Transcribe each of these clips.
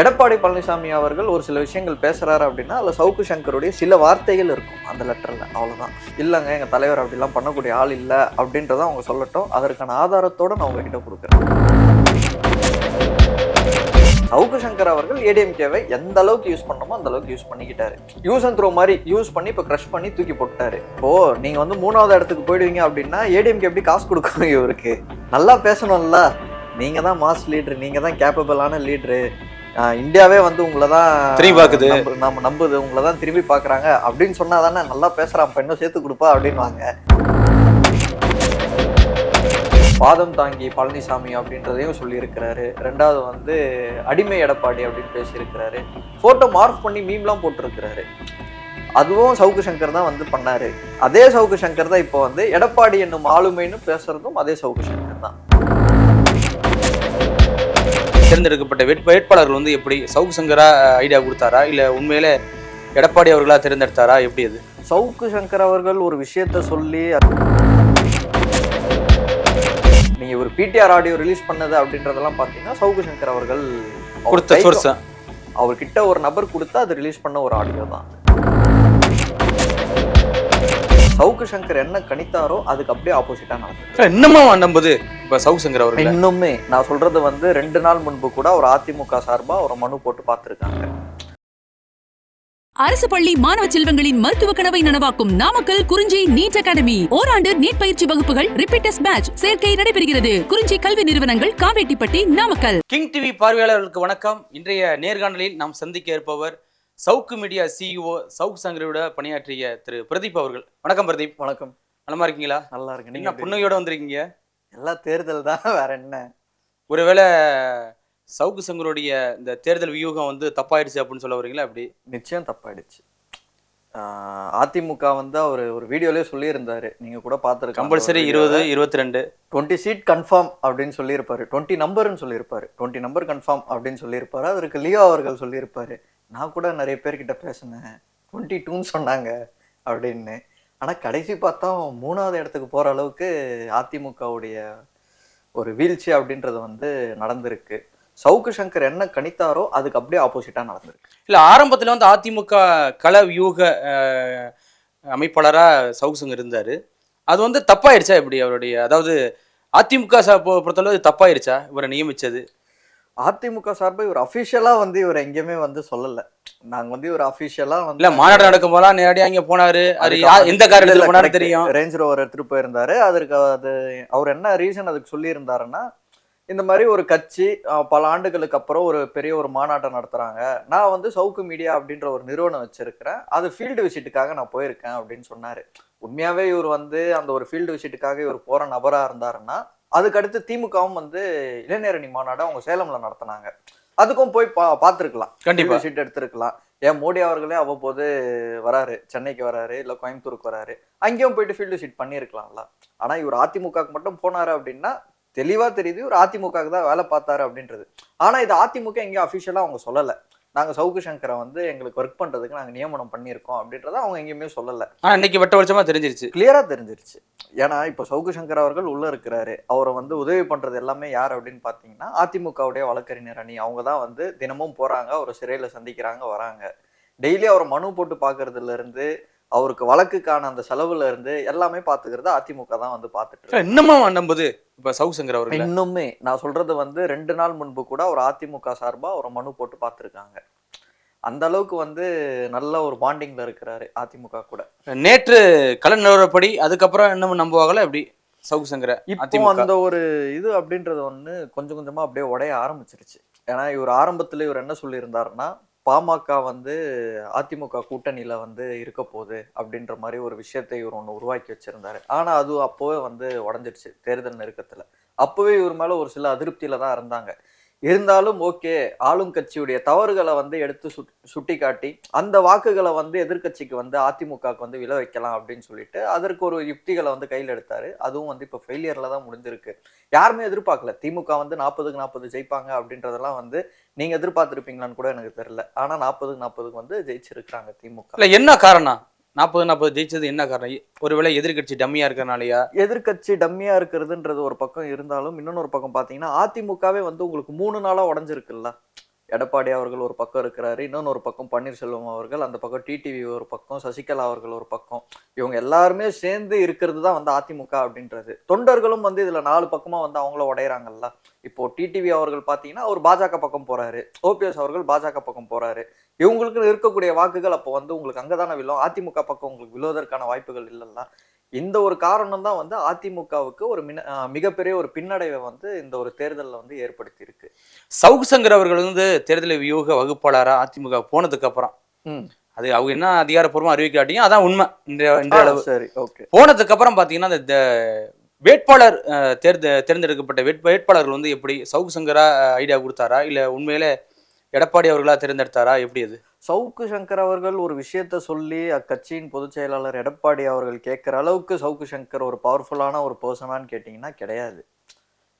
எடப்பாடி பழனிசாமி அவர்கள் ஒரு சில விஷயங்கள் பேசுகிறாரு அப்படின்னா அதில் சவுக்கு சங்கருடைய சில வார்த்தைகள் இருக்கும். அந்த லெட்டரில் அவ்வளோதான் இல்லைங்க எங்கள் தலைவர் அப்படிலாம் பண்ணக்கூடிய ஆள் இல்லை அப்படின்றத அவங்க சொல்லட்டும். அதற்கான ஆதாரத்தோடு நான் உங்ககிட்ட கொடுக்குறேன். சவுக்கு சங்கர் அவர்கள் ஏடிஎம்கேவை எந்த அளவுக்கு யூஸ் பண்ணணுமோ அந்த அளவுக்கு யூஸ் பண்ணிக்கிட்டாரு. யூஸ் அண்ட் த்ரோ மாதிரி யூஸ் பண்ணி இப்போ க்ரஷ் பண்ணி தூக்கி போட்டாரு இப்போ நீங்கள் வந்து மூணாவது இடத்துக்கு போயிடுவீங்க அப்படின்னா ஏடிஎம்கே எப்படி காசு கொடுக்கணும் இவருக்கு? நல்லா பேசணும்ல. நீங்கள் தான் மாஸ் லீட்ரு நீங்கள் தான் கேப்பபிளான லீடரு இந்தியாவே வந்து உங்களை தான் திரும்பி பார்க்குது. நம்ம நம்புது. உங்களை தான் திரும்பி பார்க்கறாங்க அப்படின்னு சொன்னா தானே நல்லா பேசுறான். பெண்ணும் சேர்த்து கொடுப்பா அப்படின்வாங்க பாதம் தாங்கி பழனிசாமி அப்படின்றதையும் சொல்லியிருக்கிறாரு. ரெண்டாவது வந்து அடிமை எடப்பாடி அப்படின்னு பேசியிருக்கிறாரு. ஃபோட்டோ மார்க் பண்ணி மீம்லாம் போட்டிருக்கிறாரு. அதுவும் சவுக்கு சங்கர் தான் வந்து பண்ணாரு. அதே சவுக்கு சங்கர் தான் இப்போ வந்து எடப்பாடி என்னும் ஆளுமைன்னு பேசுறதும் அதே சவுக்கு சங்கர். தேர்ந்தெடுக்கப்பட்ட வேட்ப வேட்பாளர்கள் வந்து எப்படி சவுக்கு சங்கரா ஐடியா கொடுத்தாரா? இல்ல உண்மையிலே எடப்பாடி அவர்களா தேர்ந்தெடுத்தாரா? எப்படி அது? சவுக்கு சங்கர் அவர்கள் ஒரு விஷயத்த சொல்லி நீங்க ஒரு பிடிஆர் ஆடியோ ரிலீஸ் பண்ணது அப்படின்றதெல்லாம் பாத்தீங்கன்னா சவுக்கு சங்கர் அவர்கள் அவர் கொடுத்த சோர்ஸ் அவர்கிட்ட ஒரு நபர் கொடுத்தா அது ரிலீஸ் பண்ண ஒரு ஆடியோ தான். சவுக்கு சங்கர் என்ன கணித்தாரோ அதுக்கு அப்படியே ஆப்போசிட்டா நடந்தது இன்னமும் நம்புது. இப்ப சவுக்கு சங்கர் அவர்கள். இன்னுமே நான் சொல்றது வந்து ரெண்டு நாள் முன்பு கூட ஒரு அதிமுக சார்பா ஒரு மனு போட்டு பார்த்திருக்காங்க. அரசு பள்ளி மாணவ செல்வங்களின் மருத்துவ கனவை நனவாக்கும் நாமக்கல் குறிஞ்சி நீட் அகாடமி. ஓராண்டு நீட் பயிற்சி வகுப்புகள் ரிப்பீட்டர்ஸ் பேட்ச் சேர்க்கை நடைபெறுகிறது. குறிஞ்சி கல்வி நிறுவனங்கள் காவேட்டிப்பட்டி நாமக்கல். கிங் டிவி பார்வையாளர்களுக்கு வணக்கம். இன்றைய நேர்காணலில் நாம் சந்திக்க இருப்பவர் சவுக்கு மீடியா சிஇஓ சவுக்கு சங்கரோட பணியாற்றிய திரு பிரதீப் அவர்கள். வணக்கம் பிரதீப். வணக்கம். நலமா இருக்கீங்களா? நல்லா இருக்கு நீங்க புன்னகையோட வந்திருக்கீங்க? எல்லாம் தேர்தல் தான் வேற என்ன? ஒருவேளை சவுக்கு சங்கருடைய இந்த தேர்தல் வியூகம் வந்து தப்பாயிடுச்சு அப்படின்னு சொல்ல வரீங்களா அப்படி நிச்சயம் தப்பாயிடுச்சு. அதிமுக வந்து அவர் ஒரு வீடியோலயே சொல்லியிருந்தாரு. நீங்க கூட பார்த்துருக்கோம் கம்பல்சரி இருபது இருபத்தி ரெண்டு டுவெண்ட்டி சீட் கன்ஃபார்ம் அப்படின்னு சொல்லியிருப்பாரு. டுவெண்ட்டி நம்பர்னு சொல்லியிருப்பாரு. டுவெண்ட்டி நம்பர் கன்ஃபார்ம் அப்படின்னு சொல்லியிருப்பாரு. அதற்கு லியோ அவர்கள் சொல்லியிருப்பாரு. நான் கூட நிறைய பேர்கிட்ட பேசினேன். டுவெண்ட்டி டூன்னு சொன்னாங்க அப்படின்னு. ஆனால் கடைசி பார்த்தா மூணாவது இடத்துக்கு போகிற அளவுக்கு அதிமுகவுடைய ஒரு வீழ்ச்சி அப்படின்றது வந்து நடந்திருக்கு. சவுக்கு சங்கர் என்ன கணித்தாரோ அதுக்கு அப்படியே ஆப்போசிட்டாக நடந்திருக்கு. இல்லை ஆரம்பத்தில் வந்து அதிமுக கள வியூக அமைப்பாளராக சவுக்கு சங்கர் இருந்தார். அது வந்து தப்பாயிடுச்சா எப்படி அவருடைய அதாவது அதிமுக பொறுத்தளவு தப்பாயிருச்சா? இவரை நியமிச்சது. அதிமுக சார்பா இவர் அபிஷியலா வந்து இவர் எங்கேயுமே வந்து சொல்லல. நாங்க வந்து இவர் அபிஷியலா வந்து இல்ல மாநாடு நடக்கும் போதெல்லாம் நேரடியா இங்க போனாரு. அது எந்த கார் இல்ல, எடுத்து இல்ல, போனாரு. தெரியும். ரேஞ்ச் ரோவர் எடுத்துட்டு போயிருந்தாரு. அதற்கு அது அவர் என்ன ரீசன் அதுக்கு சொல்லியிருந்தாருன்னா இந்த மாதிரி ஒரு கட்சி பல ஆண்டுகளுக்கு அப்புறம் ஒரு பெரிய ஒரு மாநாட்டம் நடத்துறாங்க. நான் வந்து சவுக்கு மீடியா அப்படின்ற ஒரு நிறுவனம் வச்சிருக்கிறேன். அது ஃபீல்டு விசிட்டுக்காக நான் போயிருக்கேன் அப்படின்னு சொன்னாரு. உண்மையாவே இவர் வந்து அந்த ஒரு ஃபீல்டு விசிட்டுக்காக இவர் போற நபரா இருந்தாருன்னா அதுக்கடுத்து திமுகவும் வந்து இளைஞரணி மாநாடு அவங்க சேலம்ல நடத்தினாங்க. அதுக்கும் போய் பா பார்த்துருக்கலாம். கண்டிப்பா. விசிட் எடுத்திருக்கலாம். ஏன் மோடி அவர்களே அவ்வப்போது வராரு. சென்னைக்கு வராரு இல்ல கோயம்புத்தூருக்கு வராரு. அங்கேயும் போயிட்டு ஃபீல்டு விசிட் பண்ணியிருக்கலாம்ல. ஆனா இவர் அதிமுகவுக்கு மட்டும் போனாரு அப்படின்னா தெளிவா தெரியுது இவர் அதிமுகவுக்கு தான் வேலை பார்த்தாரு அப்படின்றது. ஆனா இது அதிமுக எங்கேயும் அஃபிஷியலா அவங்க சொல்லல. நாங்க சவுக்கு சங்கரை வந்து எங்களுக்கு ஒர்க் பண்றதுக்கு நாங்க நியமனம் பண்ணியிருக்கோம் அப்படின்றத அவங்க எங்கேயுமே சொல்லல. ஆனா இன்னைக்கு வெட்ட வெளிச்சமா தெரிஞ்சிருச்சு. கிளியரா தெரிஞ்சிருச்சு. ஏன்னா இப்போ சவுக்கு சங்கர் அவர்கள் உள்ள இருக்கிறாரு. அவரை வந்து உதவி பண்றது எல்லாமே யார் அப்படின்னு பாத்தீங்கன்னா அதிமுகவுடைய வழக்கறிஞர் அணி. அவங்க தான் வந்து தினமும் போறாங்க அவரை சிறையில சந்திக்கிறாங்க வராங்க. டெய்லி அவரை மனு போட்டு பாக்குறதுல இருந்து அவருக்கு வழக்குக்கான அந்த செலவுல இருந்து எல்லாமே பாத்துக்கிறது அதிமுக தான் வந்து பாத்துட்டு. இன்னமும் நம்புது இப்ப சவுக்கு சங்கர் அவர்கள். இன்னுமே நான் சொல்றது வந்து ரெண்டு நாள் முன்பு கூட ஒரு அதிமுக சார்பா ஒரு மனு போட்டு பார்த்திருக்காங்க அந்த அளவுக்கு வந்து நல்ல ஒரு பாண்டிங்ல இருக்கிறாரு அதிமுக கூட. நேற்று கள நிலவரப்படி அதுக்கப்புறம் இன்னமும் நம்புவாங்களா எப்படி? சவுக்கு சங்கரை இப்போ அந்த ஒரு இது அப்படின்றது ஒண்ணு கொஞ்சம் கொஞ்சமா அப்படியே உடைய ஆரம்பிச்சிருச்சு. ஏன்னா இவர் ஆரம்பத்துல இவர் என்ன சொல்லியிருந்தாருன்னா பாமக வந்து அதிமுக கூட்டணியில் வந்து இருக்க போகுது அப்படின்ற மாதிரி ஒரு விஷயத்தை இவர் ஒன்று உருவாக்கி வச்சுருந்தாரு. ஆனால் அது அப்போவே வந்து உடஞ்சிடுச்சு தேர்தல் நெருக்கத்தில். அப்போவே இவர் மேலே ஒரு சில அதிருப்தியில் தான் இருந்தாங்க. இருந்தாலும் ஓகே ஆளும் கட்சியுடைய தவறுகளை வந்து எடுத்து சுட் சுட்டி காட்டி அந்த வாக்குகளை வந்து எதிர்க்கட்சிக்கு வந்து அதிமுகவுக்கு வந்து விழ வைக்கலாம் அப்படின்னு சொல்லிட்டு அதற்கு ஒரு யுக்திகளை வந்து கையில் எடுத்தாரு. அதுவும் வந்து இப்போ ஃபெயிலியரில் தான் முடிஞ்சிருக்கு. யாருமே எதிர்பார்க்கல. திமுக வந்து நாற்பதுக்கு நாற்பது ஜெயிப்பாங்க அப்படின்றதெல்லாம் வந்து நீங்கள் எதிர்பார்த்துருப்பீங்களான்னு கூட எனக்கு தெரியல. ஆனால் நாற்பதுக்கு நாற்பதுக்கு வந்து ஜெயிச்சிருக்கிறாங்க திமுக. இல்லை என்ன காரணம்? நாற்பது நாற்பது ஜெயிச்சது என்ன காரணம்? ஒருவேளை எதிர்கட்சி டம்மியா இருக்கிறனாலயா? எதிர்கட்சி டம்மியா இருக்கிறதுன்றது ஒரு பக்கம் இருந்தாலும் இன்னொன்று பக்கம் பாத்தீங்கன்னா அதிமுகவே வந்து உங்களுக்கு மூணு நாளா உடஞ்சிருக்குல்ல? எடப்பாடி அவர்கள் ஒரு பக்கம் இருக்கிறாரு இன்னொன்று ஒரு பக்கம் பன்னீர்செல்வம் அவர்கள் அந்த பக்கம் டிடிவி ஒரு பக்கம் சசிகலா அவர்கள் ஒரு பக்கம். இவங்க எல்லாருமே சேர்ந்து இருக்கிறது தான் வந்து அதிமுக அப்படின்றது. தொண்டர்களும் வந்து இதில் நாலு பக்கமாக வந்து அவங்கள உடையிறாங்கல்ல. இப்போ டிடிவி அவர்கள் பார்த்தீங்கன்னா அவர் பாஜக பக்கம் போறாரு. ஓபிஎஸ் அவர்கள் பாஜக பக்கம் போறாரு. இவங்களுக்கு இருக்கக்கூடிய வாக்குகள் அப்போ வந்து உங்களுக்கு அங்கதானே விழும். அதிமுக பக்கம் உங்களுக்கு விழுவதற்கான வாய்ப்புகள் இல்லைல்ல. இந்த ஒரு காரணம் தான் வந்து அதிமுகவுக்கு ஒரு மின மிகப்பெரிய ஒரு பின்னடைவை வந்து இந்த ஒரு தேர்தலில் வந்து ஏற்படுத்தி இருக்கு சவுக்கு சங்கர் அவர்கள் வந்து தேர்தல் வியூக வகுப்பாளரா அதிமுக போனதுக்கு அப்புறம். அது அவங்க என்ன அதிகாரப்பூர்வமா அறிவிக்காட்டியும் அதான் உண்மை. இன்றைய இன்றைய அளவு. சரி ஓகே. போனதுக்கு அப்புறம் பாத்தீங்கன்னா இந்த வேட்பாளர் தேர்ந்த தேர்ந்தெடுக்கப்பட்ட வேட்ப வேட்பாளர்கள் வந்து எப்படி சவுக்கு சங்கரா ஐடியா கொடுத்தாரா? இல்ல உண்மையிலே எடப்பாடி அவர்களா தேர்ந்தெடுத்தாரா? எப்படி அது? சவுக்கு சங்கர் அவர்கள் ஒரு விஷயத்த சொல்லி அக்கட்சியின் பொதுச் செயலாளர் எடப்பாடி அவர்கள் கேட்குற அளவுக்கு சவுக்கு சங்கர் ஒரு பவர்ஃபுல்லான ஒரு பர்சனான்னு கேட்டிங்கன்னா கிடையாது.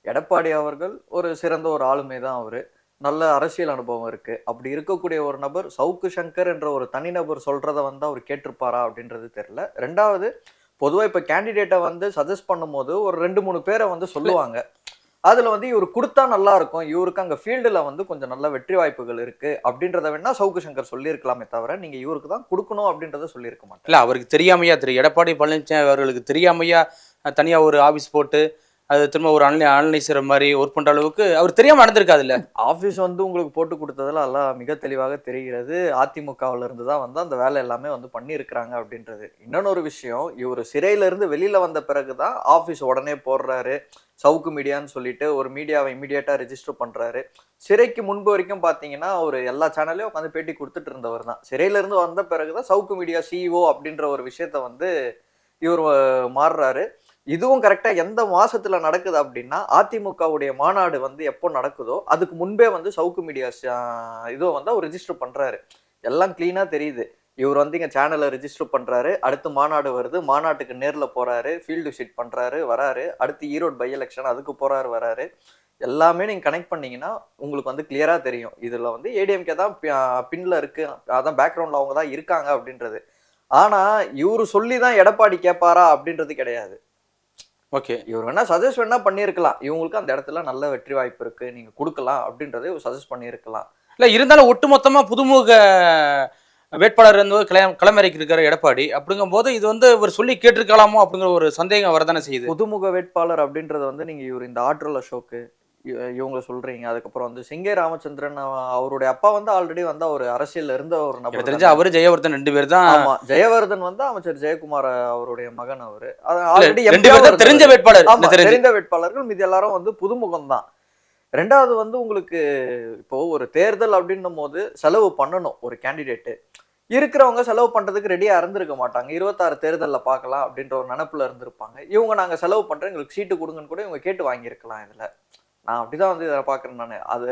எடப்பாடி அவர்கள் ஒரு சிறந்த ஒரு ஆளுமை தான் அவர். நல்ல அரசியல் அனுபவம் இருக்கு. அப்படி இருக்கக்கூடிய ஒரு நபர் சவுக்கு சங்கர் என்ற ஒரு தனிநபர் சொல்றத வந்து அவர் கேட்டிருப்பாரா அப்படின்றது தெரியல. ரெண்டாவது பொதுவா இப்ப கேண்டிடேட்டை வந்து சஜஸ்ட் பண்ணும்போது ஒரு ரெண்டு மூணு பேரை வந்து சொல்லுவாங்க. அதில் வந்து இவர் கொடுத்தா நல்லா இருக்கும். இவருக்கு அங்கே ஃபீல்டில் வந்து கொஞ்சம் நல்ல வெற்றி வாய்ப்புகள் இருக்கு. அப்படின்றத வேணா சவுக்கு சங்கர் சொல்லியிருக்கலாமே தவிர நீங்கள் இவருக்கு தான் கொடுக்கணும் அப்படின்றத சொல்லியிருக்க மாட்டேன். இல்லை அவருக்கு தெரியாமையா திரு எடப்பாடி பழனிசாமி அவர்களுக்கு தெரியாமையா தனியாக ஒரு ஆஃபீஸ் போட்டு அது திரும்ப ஒரு அனலை அனலைசர் மாதிரி ஒர்க் பண்ற அளவுக்கு அவர் தெரியாம நடந்திருக்காது இல்ல? ஆஃபீஸ் வந்து உங்களுக்கு போட்டு கொடுத்ததுல எல்லாம் மிக தெளிவாக தெரிகிறது. அதிமுகவுல இருந்து தான் வந்து அந்த வேலை எல்லாமே வந்து பண்ணியிருக்கிறாங்க அப்படின்றது. இன்னொன்று ஒரு விஷயம் இவர் சிறையில இருந்து வெளியில வந்த பிறகு தான் ஆஃபீஸ் உடனே போடுறாரு. சவுக்கு மீடியான்னு சொல்லிட்டு ஒரு மீடியாவை இமீடியட்டா ரெஜிஸ்டர் பண்றாரு. சிறைக்கு முன்பு வரைக்கும் பாத்தீங்கன்னா ஒரு எல்லா சேனல்லையும் உட்காந்து பேட்டி கொடுத்துட்டு இருந்தவர் தான். சிறையில இருந்து வந்த பிறகுதான் சவுக்கு மீடியா சிஇஓ அப்படின்ற ஒரு விஷயத்த வந்து இவர் மாறுறாரு. இதுவும் கரெக்டாக எந்த மாதத்தில் நடக்குது அப்படின்னா அதிமுகவுடைய மாநாடு வந்து எப்போ நடக்குதோ அதுக்கு முன்பே வந்து சவுக்கு மீடியா இதுவும் வந்து அவர் ரிஜிஸ்டர் பண்ணுறாரு எல்லாம் க்ளீனாக தெரியுது. இவர் வந்து இங்கே சேனலை ரிஜிஸ்டர் பண்ணுறாரு அடுத்து மாநாடு வருது. மாநாட்டுக்கு நேரில் போகிறாரு ஃபீல்டு விசிட் பண்ணுறாரு வராரு. அடுத்து ஈரோடு பை எலெக்ஷன் அதுக்கு போகிறாரு வராரு. எல்லாமே நீங்கள் கனெக்ட் பண்ணிங்கன்னா உங்களுக்கு வந்து கிளியராக தெரியும். இதில் வந்து ஏடிஎம்கே தான் பின்னில் இருக்குது அதான் பேக்ரவுண்டில் அவங்க தான் இருக்காங்க அப்படின்றது. ஆனால் இவர் சொல்லி தான் எடப்பாடி கேட்பாரா அப்படின்றது கிடையாது. ஓகே இவர் வேணா சஜஸ்ட் வேணா பண்ணியிருக்கலாம். இவங்களுக்கு அந்த இடத்துல நல்ல வெற்றி வாய்ப்பு இருக்கு நீங்க கொடுக்கலாம் அப்படின்றதே இவர் சஜஸ்ட் பண்ணியிருக்கலாம். இல்ல இருந்தாலும் ஒட்டுமொத்தமா புதுமுக வேட்பாளர் வந்து கிளம் கிளம்பறைக்கு இருக்கிற எடப்பாடி. அப்படிங்கும் போது இது வந்து இவர் சொல்லி கேட்டிருக்கலாமோ அப்படிங்கிற ஒரு சந்தேகம் வரதானே செய்யுது. புதுமுக வேட்பாளர் அப்படின்றத வந்து நீங்க இவர் இந்த ஆற்றல ஷோக்கு இவங்க சொல்றீங்க. அதுக்கப்புறம் வந்து சிங்கை ராமச்சந்திரன் அவ- அவருடைய அப்பா வந்து ஆல்ரெடி வந்து அவர் அரசியல்ல இருந்த ஒரு நபர் தெரிஞ்சு அவரு ஜெயவர்தன் ரெண்டு பேர் தான் ஆமா. ஜெயவர்தன் வந்து அமைச்சர் ஜெயக்குமார் அவருடைய மகன் அவரு. ஆல்ரெடி தெரிஞ்ச வேட்பாளர் தெரிந்த வேட்பாளர்கள் மீதி எல்லாரும் வந்து புதுமுகம் தான். ரெண்டாவது வந்து உங்களுக்கு இப்போ ஒரு தேர்தல் அப்படின்னும் போது செலவு பண்ணணும் ஒரு கேண்டிடேட்டு. இருக்கிறவங்க செலவு பண்றதுக்கு ரெடியா இருந்திருக்க மாட்டாங்க. இருபத்தாறு தேர்தல்ல பார்க்கலாம் அப்படின்ற ஒரு நினப்புல இருந்திருப்பாங்க. இவங்க நாங்க செலவு பண்றோம் எங்களுக்கு சீட்டு கொடுங்கன்னு கூட இவங்க கேட்டு வாங்கியிருக்கலாம் இதுல. நான் அப்படிதான் வந்து இதை பாக்குறேன் நான். அது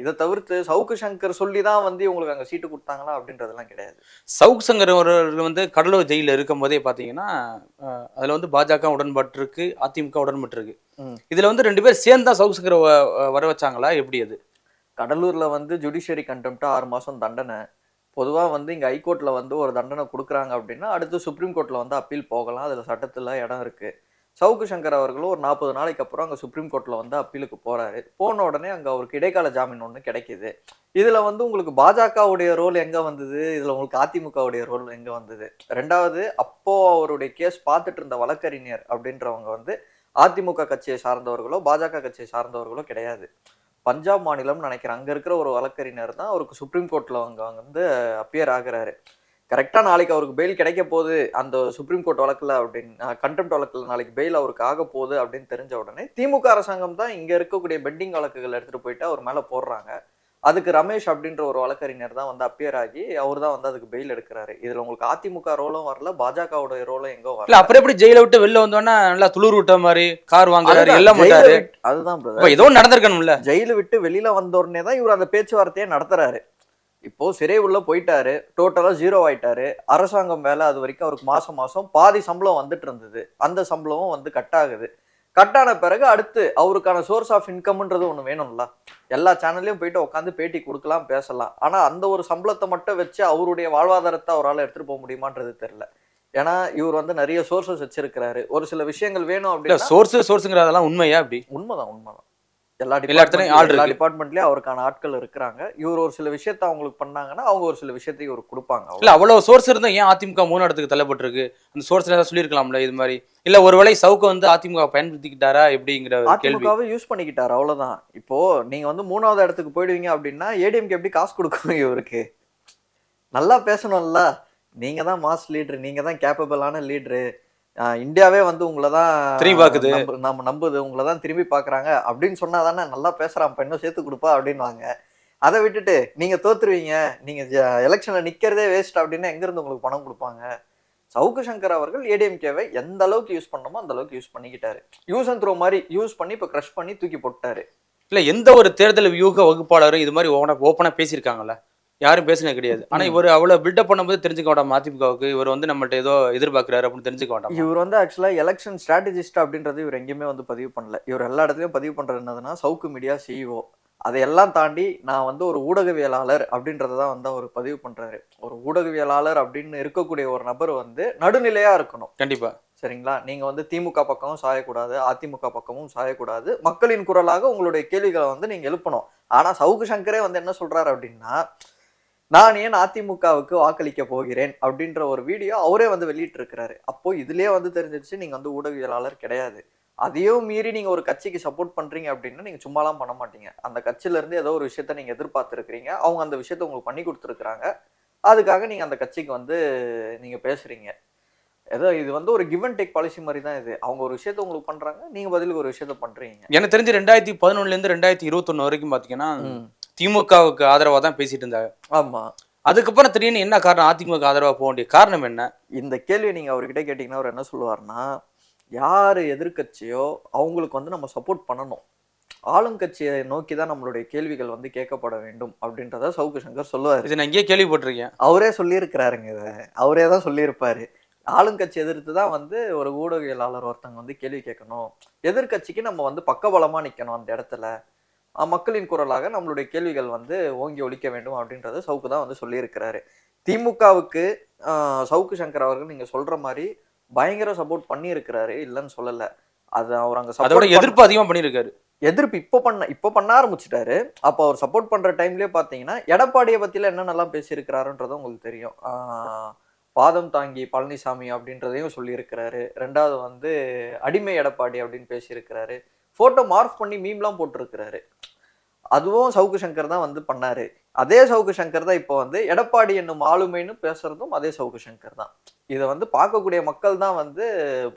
இதை தவிர்த்து சவுக்கு சங்கர் சொல்லி தான் வந்து இவங்களுக்கு அங்க சீட்டு கொடுத்தாங்களா அப்படின்றதெல்லாம் கிடையாது. சவுக் சங்கர் அவர்கள் வந்து கடலூர் ஜெயில இருக்கும் போதே பாத்தீங்கன்னா அஹ், அதுல வந்து பாஜக உடன்பட்டு இருக்கு அதிமுக உடன்பட்டு இருக்கு. இதுல வந்து ரெண்டு பேர் சேர்ந்தா சவுக் சங்கரை வ- வர வச்சாங்களா? எப்படி அது? கடலூர்ல வந்து ஜுடிஷியரி கண்டெம்ட்டா ஆறு மாசம் தண்டனை. பொதுவா வந்து இங்க ஹைகோர்ட்ல வந்து ஒரு தண்டனை கொடுக்குறாங்க அப்படின்னா அடுத்து சுப்ரீம் கோர்ட்ல வந்து அப்பீல் போகலாம். அதுல சட்டத்துல இடம் இருக்கு. சவுக்கு சங்கர் அவர்களும் ஒரு நாற்பது நாளைக்கு அப்புறம் அங்கே சுப்ரீம் கோர்ட்டில் வந்து அப்பீலுக்கு போகிறாரு போன உடனே அங்கே அவருக்கு இடைக்கால ஜாமீன் ஒன்று கிடைக்கிது. இதில் வந்து உங்களுக்கு பாஜகவுடைய ரோல் எங்கே வந்தது? இதில் உங்களுக்கு அதிமுகவுடைய ரோல் எங்கே வந்தது? ரெண்டாவது அப்போது அவருடைய கேஸ் பார்த்துட்டு இருந்த வழக்கறிஞர் அப்படின்றவங்க வந்து அதிமுக கட்சியை சார்ந்தவர்களோ பாஜக கட்சியை சார்ந்தவர்களோ கிடையாது. பஞ்சாப் மாநிலம் நினைக்கிறேன். அங்கே இருக்கிற ஒரு வழக்கறிஞர் தான் அவருக்கு சுப்ரீம் கோர்ட்டில் அவங்க வந்து அப்பியர் ஆகுறாரு. கரெக்டா நாளைக்கு அவருக்கு பெயில் கிடைக்க போகுது. அந்த சுப்ரீம் கோர்ட் வழக்குல அப்படின்னு கண்டெம்ட் வழக்குல நாளைக்கு பெயில் அவருக்கு ஆக போகுது அப்படின்னு தெரிஞ்ச உடனே திமுக அரசாங்கம் தான் இங்க இருக்கக்கூடிய பெட்டிங் வழக்குகள் எடுத்துட்டு போயிட்டு அவர் மேல போடுறாங்க. அதுக்கு ரமேஷ் அப்படின்ற ஒரு வழக்கறிஞர் தான் வந்து அப்பியர் ஆகி அவர் தான் வந்து அதுக்கு பெயில் எடுக்கிறாரு. இதுல உங்களுக்கு அதிமுக ரோலும் வரல பாஜகவுடைய ரோலும் எங்கோ வரல. அப்புறம் எப்படி ஜெயில விட்டு வெளில வந்தோன்னா நல்லா துளிர் விட்ட மாதிரி கார் வாங்குறாரு எல்லாம் அதுதான் ஏதோ நடந்திருக்கணும்ல. ஜெயில விட்டு வெளியில வந்த உடனே தான் இவர் அந்த பேச்சுவார்த்தையை நடத்துறாரு. இப்போ சிறை உள்ள போயிட்டாரு டோட்டலா ஜீரோ ஆயிட்டாரு. அரசாங்கம் வேலை அது வரைக்கும் அவருக்கு மாசம் மாசம் பாதி சம்பளம் வந்துட்டு இருந்தது. அந்த சம்பளமும் வந்து கட் ஆகுது. கட் ஆன பிறகு அடுத்து அவருக்கான சோர்ஸ் ஆஃப் இன்கம்ன்றது ஒண்ணு வேணும்ல. எல்லா சேனல்லையும் போயிட்டு உட்காந்து பேட்டி கொடுக்கலாம் பேசலாம். ஆனா அந்த ஒரு சம்பளத்தை மட்டும் வச்சு அவருடைய வாழ்வாதாரத்தை அவரால் எடுத்துட்டு போக முடியுமான்றது தெரியல. ஏன்னா இவர் வந்து நிறைய சோர்சஸ் வச்சிருக்கிறாரு. ஒரு சில விஷயங்கள் வேணும் அப்படின்னா சோர்ஸ் சோர்ஸுங்கிறதெல்லாம் உண்மையா அப்படி? உண்மைதான் உண்மைதான். எல்லா எல்லா இடத்துலயும் ஆள் எல்லா. டிபார்ட்மெண்ட்லயும் அவருக்கான ஆட்கள் இருக்கிறாங்க. இவர் ஒரு சில விஷயத்த அவங்களுக்கு பண்ணாங்கன்னா அவங்க ஒரு சில விஷயத்தை இவர் கொடுப்பாங்க. இல்ல அவ்வளவு சோர்ஸ் இருந்தா ஏன் அதிமுக மூணு இடத்துக்கு தள்ளப்பட்டிருக்கு? அந்த சோர்ஸ்ல ஏதாவது சொல்லியிருக்கலாம்ல இது மாதிரி. இல்ல ஒருவேளை சவுக்க வந்து அதிமுக பயன்படுத்திக்கிட்டாரா எப்படிங்கிற அதிமுகவை யூஸ் பண்ணிக்கிட்டாரு அவ்வளவுதான். இப்போ நீங்க வந்து மூணாவது இடத்துக்கு போயிடுவீங்க அப்படின்னா ஏடிஎம்கே எப்படி காசு கொடுக்கணும் இவருக்கு? நல்லா பேசணும்ல. நீங்க தான் மாஸ் லீடர் நீங்க தான் கேப்பபிளான லீடரு இந்தியாவே வந்து உங்களை தான் திரும்பி. நம்பு- நம்ம நம்புது உங்களை தான் திரும்பி பாக்குறாங்க. அப்படின்னு சொன்னா தானே நல்லா பேசுறான் பெண்ணும் சேர்த்து கொடுப்பா அப்படின்வாங்க அதை விட்டுட்டு நீங்க தோத்துருவீங்க நீங்க எலெக்ஷன்ல நிக்கிறதே வேஸ்ட் அப்படின்னா எங்க இருந்து உங்களுக்கு பணம் கொடுப்பாங்க? சவுக்கு சங்கர் அவர்கள் ஏடிஎம்கேவை எந்த அளவுக்கு யூஸ் பண்ணணுமோ அந்த அளவுக்கு யூஸ் பண்ணிக்கிட்டாரு. யூஸ் அண்ட் த்ரோ மாதிரி யூஸ் பண்ணி இப்போ க்ரஷ் பண்ணி தூக்கி போட்டாரு இல்ல எந்த ஒரு தேர்தல் வியூக வகுப்பாளரும் இது மாதிரி ஓன ஓப்பனா பேசியிருக்காங்கல்ல? யாரும் பேசினது கிடையாது. ஆனா இவர் அவ்வளவு பில்டப் பண்ணும்போது தெரிஞ்சுக்க வேண்டாம் அதிமுகவுக்கு இவர் வந்து நம்மள்ட்ட ஏதோ எதிர்பார்க்கிறாரு அப்படின்னு தெரிஞ்சுக்க வேண்டாம் இவர் வந்து ஆக்சுவலா எலெக்ஷன் ஸ்ட்ராட்டஜிஸ்ட் அப்படின்றது இவர் எங்கேயுமே வந்து பதிவு பண்ணல. இவர் எல்லா இடத்துலயும் பதிவு பண்றது என்னதுன்னா சவுக்கு மீடியா சிஇஓ அதையெல்லாம் தாண்டி நான் வந்து ஒரு ஊடகவியலாளர் அப்படின்றத தான் வந்து அவர் பதிவு பண்றாரு. ஒரு ஊடகவியலாளர் அப்படின்னு இருக்கக்கூடிய ஒரு நபர் வந்து நடுநிலையா இருக்கணும். கண்டிப்பா. சரிங்களா? நீங்க வந்து திமுக பக்கமும் சாயக்கூடாது அதிமுக பக்கமும் சாயக்கூடாது. மக்களின் குரலாக உங்களுடைய கேள்விகளை வந்து நீங்க எழுப்பணும். ஆனா சவுக்கு சங்கரே வந்து என்ன சொல்றாரு அப்படின்னா நான் ஏன் அதிமுகவுக்கு வாக்களிக்க போகிறேன் அப்படின்ற ஒரு வீடியோ அவரே வந்து வெளியிட்டு இருக்கிறாரு அப்போ இதுலயே வந்து தெரிஞ்சிருச்சு நீங்க வந்து ஊடகவியலாளர் கிடையாது. அதையும் மீறி நீங்க ஒரு கட்சிக்கு சப்போர்ட் பண்றீங்க அப்படின்னா நீங்க சும்மாலாம் பண்ண மாட்டீங்க. அந்த கட்சியில இருந்து ஏதோ ஒரு விஷயத்த நீங்க எதிர்பார்த்துருக்கீங்க அவங்க அந்த விஷயத்த உங்களுக்கு பண்ணி கொடுத்துருக்காங்க அதுக்காக நீங்க அந்த கட்சிக்கு வந்து நீங்க பேசுறீங்க. ஏதோ இது வந்து ஒரு கிவ் அண்ட் டேக் பாலிசி மாதிரி தான் இது. அவங்க ஒரு விஷயத்த உங்களுக்கு பண்றாங்க நீங்க பதிலுக்கு ஒரு விஷயத்த பண்றீங்க. எனக்கு தெரிஞ்சு ரெண்டாயிரத்தி பதினொன்னுல இருந்து ரெண்டாயிரத்தி இருபத்தொன்னு வரைக்கும் பாத்தீங்கன்னா ம். திமுகவுக்கு ஆதரவா தான் பேசிட்டு இருந்தாங்க. ஆமா. அதுக்கப்புறம் திடீர்னு என்ன காரணம்? அதிமுக ஆதரவா போக வேண்டிய காரணம் என்ன? இந்த கேள்வி நீங்க அவர்கிட்ட கேட்டீங்கன்னா அவர் என்ன சொல்லுவாருன்னா யாரு எதிர்க்கட்சியோ அவங்களுக்கு வந்து நம்ம சப்போர்ட் பண்ணணும். ஆளுங்கட்சியை நோக்கி தான் நம்மளுடைய கேள்விகள் வந்து கேட்கப்பட வேண்டும் அப்படின்றத சவுக்கு சங்கர் சொல்லுவாரு. இது நான் இங்கேயே கேள்விப்பட்டிருக்கேன். அவரே சொல்லியிருக்கிறாருங்க இதை. அவரே தான் சொல்லியிருப்பாரு. ஆளுங்கட்சி எதிர்த்து தான் வந்து ஒரு ஊடகவியலாளர் ஒருத்தங்க வந்து கேள்வி கேட்கணும். எதிர்க்கட்சிக்கு நம்ம வந்து பக்கபலமா நிக்கணும் அந்த இடத்துல. மக்களின் குரலாக நம்மளுடைய கேள்விகள் வந்து ஓங்கி ஒலிக்க வேண்டும் அப்படின்றத சவுக்கு தான் வந்து சொல்லியிருக்கிறாரு. திமுகவுக்கு சவுக்கு சங்கர் அவர்கள் நீங்க சொல்ற மாதிரி பயங்கர சப்போர்ட் பண்ணியிருக்கிறாரு இல்லைன்னு சொல்லல. அது அவர் அங்க அதோட எதிர்ப்பு அதிகமா பண்ணியிருக்காரு. எதிர்ப்பு இப்போ பண்ண இப்போ பண்ண ஆரம்பிச்சிட்டாரு. அப்போ அவர் சப்போர்ட் பண்ற டைம்லயே பாத்தீங்கன்னா எடப்பாடியை பத்தில என்னென்னலாம் பேசியிருக்கிறாருன்றது உங்களுக்கு தெரியும். பாதம் தாங்கி பழனிசாமி அப்படின்றதையும் சொல்லியிருக்கிறாரு. ரெண்டாவது வந்து அடிமை எடப்பாடி அப்படின்னு பேசியிருக்கிறாரு. ஃபோட்டோ மார்ஃப் பண்ணி மீம்லாம் போட்டிருக்கிறாரு. அதுவும் சவுக்கு சங்கர் தான் வந்து பண்ணாரு. அதே சவுக்கு சங்கர் தான் இப்போ வந்து எடப்பாடி என்னும் ஆளுமைன்னு பேசுறதும் அதே சவுக்கு சங்கர் தான். இதை வந்து பார்க்கக்கூடிய மக்கள் தான் வந்து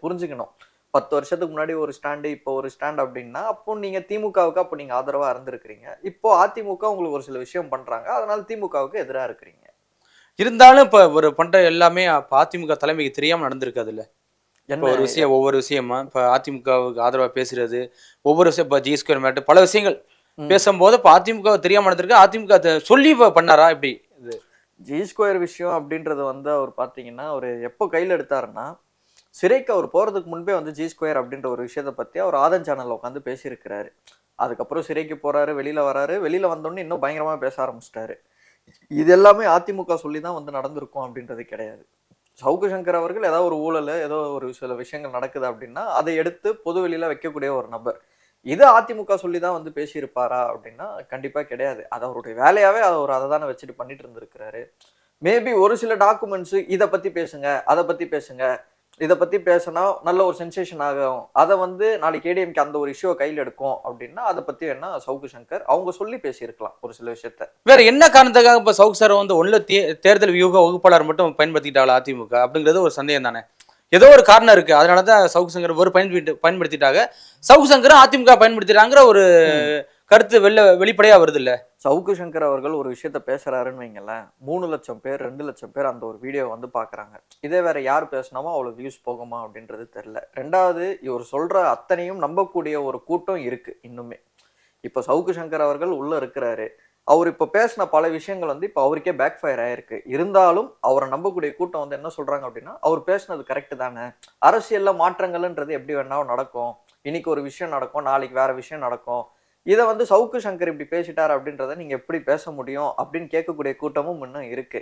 புரிஞ்சுக்கணும். பத்து வருஷத்துக்கு முன்னாடி ஒரு ஸ்டாண்டு இப்போ ஒரு ஸ்டாண்ட் அப்படின்னா அப்போ நீங்கள் திமுகவுக்கு அப்போ நீங்கள் ஆதரவாக இருந்திருக்கிறீங்க. இப்போ அதிமுக உங்களுக்கு ஒரு சில விஷயம் பண்ணுறாங்க அதனால திமுகவுக்கு எதிராக இருக்கிறீங்க. இருந்தாலும் இப்போ ஒரு பண்ணுற எல்லாமே அப்ப அதிமுக தலைமைக்கு தெரியாமல் நடந்திருக்கு அதில். ஒரு விஷயம் ஒவ்வொரு விஷயமா இப்ப அதிமுகவுக்கு ஆதரவா பேசுறது ஒவ்வொரு விஷயம் இப்போ ஜி ஸ்கொயர் மேட்டு பல விஷயங்கள். பேசும்போது இப்போ அதிமுக தெரியாம நடந்திருக்கு அதிமுக அதை சொல்லி பண்ணாரா இப்படி? இது. ஜி ஸ்கொயர் விஷயம் அப்படின்றது வந்து அவர் பார்த்தீங்கன்னா அவர் எப்போ கையில் எடுத்தாருன்னா சிறைக்கு அவர் போகிறதுக்கு முன்பே வந்து ஜி ஸ்கொயர் அப்படின்ற ஒரு விஷயத்தை பற்றி அவர் ஆதன் சேனலில் உட்காந்து பேசியிருக்கிறாரு. அதுக்கப்புறம் சிறைக்கு போறாரு வெளியில வராரு வெளியில வந்தோடனே இன்னும் பயங்கரமா பேச ஆரம்பிச்சிட்டாரு. இது எல்லாமே அதிமுக சொல்லி தான் வந்து நடந்திருக்கும் அப்படின்றது கிடையாது. சவுக்கு சங்கர் அவர்கள் ஏதாவது ஒரு ஊழல் ஏதோ ஒரு சில விஷயங்கள் நடக்குது அப்படின்னா அதை எடுத்து பொது வெளியில வைக்கக்கூடிய ஒரு நபர். இது அதிமுக சொல்லி தான் வந்து பேசியிருப்பாரா அப்படின்னா கண்டிப்பாக கிடையாது. அது அவருடைய வேலையாவே அவர் அதை தானே வச்சுட்டு பண்ணிட்டு இருந்திருக்கிறாரு. மேபி ஒரு சில டாக்குமெண்ட்ஸு இதை பற்றி பேசுங்க அதை பற்றி பேசுங்க. இதை பத்தி பேசினா நல்ல ஒரு சென்சேஷன் ஆகும். அதை வந்து நாளைக்கு ஏடிஎம்க்கு அந்த ஒரு இஷ்யூவை கையில் எடுக்கும் அப்படின்னா அதை பத்தி வேணா சவுக்கு சங்கர் அவங்க சொல்லி பேசியிருக்கலாம் ஒரு சில விஷயத்த. வேற என்ன காரணத்துக்காக இப்ப சவுக் சார் வந்து ஒண்ணுல தே- தேர்தல் வியூக வகுப்பாளர் மட்டும் பயன்படுத்திட்டாங்களா அதிமுக அப்படிங்கிறது ஒரு சந்தேகம் தானே. ஏதோ ஒரு காரணம் இருக்கு. அதனாலதான் சவுக் சங்கர் ஒரு பயன்படுத்தி பயன்படுத்திட்டாங்க. சவுக் சங்கர் அதிமுக பயன்படுத்திட்டாங்கிற ஒரு கருத்து வெளில வெளிப்படையா வருது இல்ல சவுக்கு சங்கர் அவர்கள் ஒரு விஷயத்த பேசுறாருன்னு வைங்களேன். மூணு லட்சம் பேர் ரெண்டு லட்சம் பேர் அந்த ஒரு வீடியோ வந்து பாக்குறாங்க இதே வேற யார் பேசினாமோ அவ்வளவு வியூஸ் போகுமா அப்படின்றது தெரியல. ரெண்டாவது இவர் சொல்ற அத்தனையும் நம்பக்கூடிய ஒரு கூட்டம் இருக்கு இன்னுமே. இப்போ சவுக்கு சங்கர் அவர்கள் உள்ள இருக்கிறாரு. அவர் இப்போ பேசின பல விஷயங்கள் வந்து இப்போ அவருக்கே பேக் ஃபயர் ஆயிருக்கு. இருந்தாலும் அவரை நம்பக்கூடிய கூட்டம் வந்து என்ன சொல்றாங்க அப்படின்னா அவர் பேசினது கரெக்ட் தானே. அரசியல்ல மாற்றங்கள்ன்றது எப்படி வேணாலும் நடக்கும். இன்னைக்கு ஒரு விஷயம் நடக்கும் நாளைக்கு வேற விஷயம் நடக்கும். இதை வந்து சவுக்கு சங்கர் இப்படி பேசிட்டார் அப்படின்றத நீங்க எப்படி பேச முடியும் அப்படின்னு கேட்கக்கூடிய கூட்டமும் இன்னும் இருக்கு.